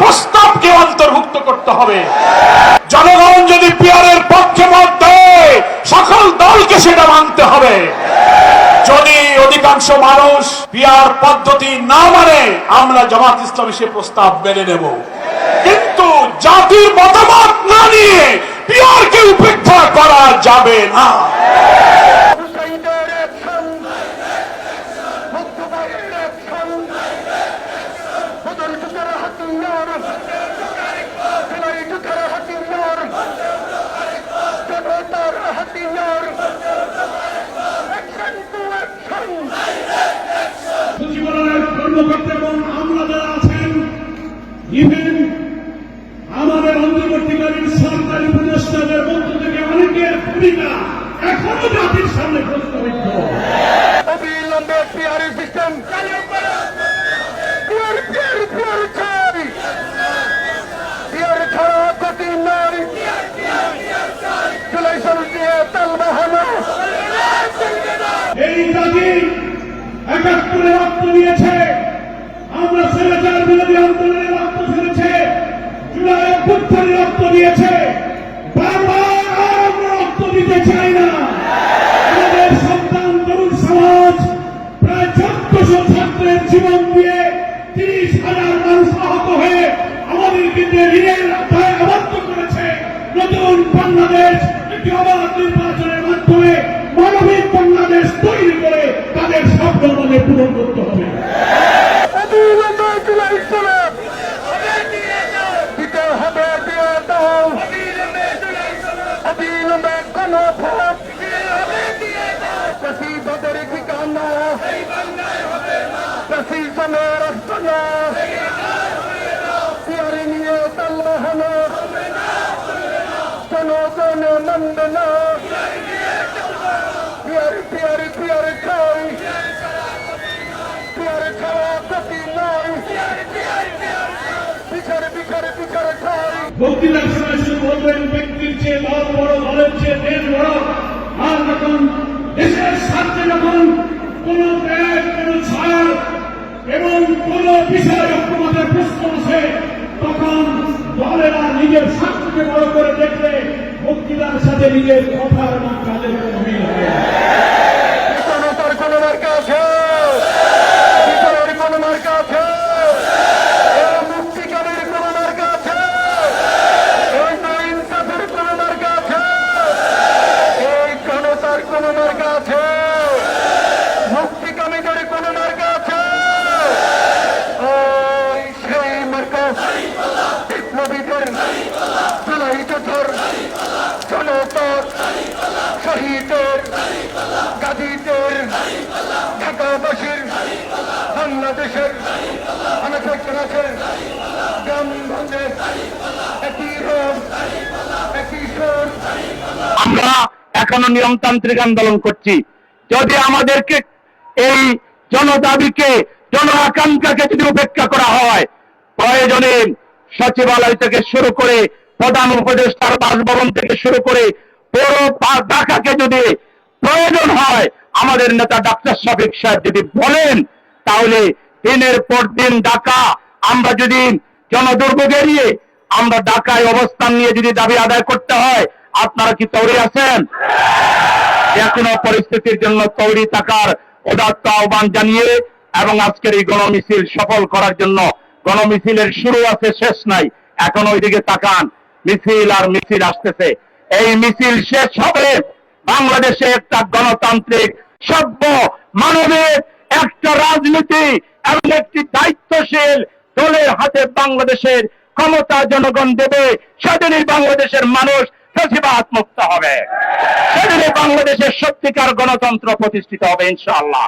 প্রস্তাবকে অন্তর্ভুক্ত করতে হবে। জনগণ যদি পিয়ারের পক্ষে মত দেয়, সকল দলকে সেটা মানতে হবে। যদি অধিকাংশ মানুষ পিয়ার পদ্ধতি না মানে আমরা জামাত ইসলামী সে প্রস্তাব মেনে নেব। কিন্তু জাতির মতামত না নিয়ে পিয়ারকে উপেক্ষা করা যাবে না। কর্মকর্তা এবং আমরা যারা আছেন ইভেন আমাদের অন্তর্বর্তীকালীন সরকারি উপদেষ্টাদের মধ্য থেকে অনেকের ভূমিকা এখনও জাতির সামনে প্রস্তাবিত অবিলম্বে পিয়ারি সিস্টেম চালু করো পিয়ার পিয়ার পিয়ার চাই পিয়ার ছাড়া গতি নয় জুলাই সরু দিয়ে তাল বাহানো এই জাতি একাত্তরে রক্ত দিয়েছে আমরা সেরেচার বিরোধী আন্দোলনে রক্ত ফেলেছে জুলাই অভ্যুত্থানে রক্ত দিয়েছে, বারবার আর আমরা রক্ত দিতে চাই না। আমাদের সন্তান তরুণ সমাজ, প্রায় চোদ্দশো ছাত্রের জীবন দিয়ে তিরিশ হাজার মানুষ আহত হয়ে আমাদেরকে ঋণের আওতায় আবদ্ধ করেছে। নতুন বাংলাদেশ, একটি অবাধ নির্বাচনের মাধ্যমে মানবিক বাংলাদেশ তৈরি করে তাদের স্বপ্ন আমাদের পূরণ করতে হবে অবিলম্বে জুলাই চলে দিতে হবে দিয়ে দাও অবিলম্বে কোন ভোট প্রতিবাদের ঠিকানা প্রতিজনের আস্তানা পিয়ারি নিয়ে তাল বাহানো জনগণ মানবে না পিয়ারি পিয়ারি পিয়ারি খাই পিয়ারে খাওয়া গতি নয় বিচারে বিচারে বিচারে খাই বক্তৃতার সময় শুধু বলবেন ব্যক্তির চেয়ে দল বড় দলের চেয়ে দেশ বড় আর যখন দেশের স্বার্থে যখন নিজের সাথে নিজের কথার এবং কাজের কোনো মিল হবে না। জনতার কোন মার্কা আছে বিচারের কোন মার্কা আছে এই মুক্তিকামীর কোন মার্কা আছে এই ইনসাফের কোন মার্কা আছে এই জনতার কোন মার্কা আছে মুক্তিকামীদের কোন মার্কা আছে ওই সেই মার্কা যোদ্ধার শহীদের ঢাকাবাসীর, বাংলাদেশের অনেক একই রোগ, একই আমরা এখনও নিয়মতান্ত্রিক আন্দোলন করছি। যদি আমাদেরকে এই জনদাবিকে জন আকাঙ্ক্ষাকে যদি উপেক্ষা করা হয়, প্রয়োজনে সচিবালয় থেকে শুরু করে প্রধান উপদেষ্টার বাসভবন থেকে শুরু করে পুরো ঢাকাকে যদি প্রয়োজন হয়, আমাদের নেতা ডাক্তার শফিক সাহেব যদি বলেন, তাহলে দিনের পর দিন ঢাকা, আমরা যদি জনদুর্ভোগ এড়িয়ে আমরা ঢাকায় অবস্থান নিয়ে যদি দাবি আদায় করতে হয়, আপনারা কি তৈরি আছেন? কোনো পরিস্থিতির জন্য তৈরি থাকার উদাত্ত আহ্বান জানিয়ে এবং আজকের এই গণমিছিল সফল করার জন্য গণমিছিলের শুরু আছে, শেষ নাই। এখন ওইদিকে তাকান, মিছিল আর মিছিল আসতেছে। এই মিছিল শেষ হবে, বাংলাদেশে একটা গণতান্ত্রিক, সভ্য মানবিক একটা রাজনীতি এবং একটি দায়িত্বশীল দলের হাতে বাংলাদেশের ক্ষমতা জনগণ দেবে। সেদিনই বাংলাদেশের মানুষ ফেসিবাদ মুক্ত হবে। সেদিনই বাংলাদেশের সত্যিকার গণতন্ত্র প্রতিষ্ঠিত হবে, ইনশাআল্লাহ।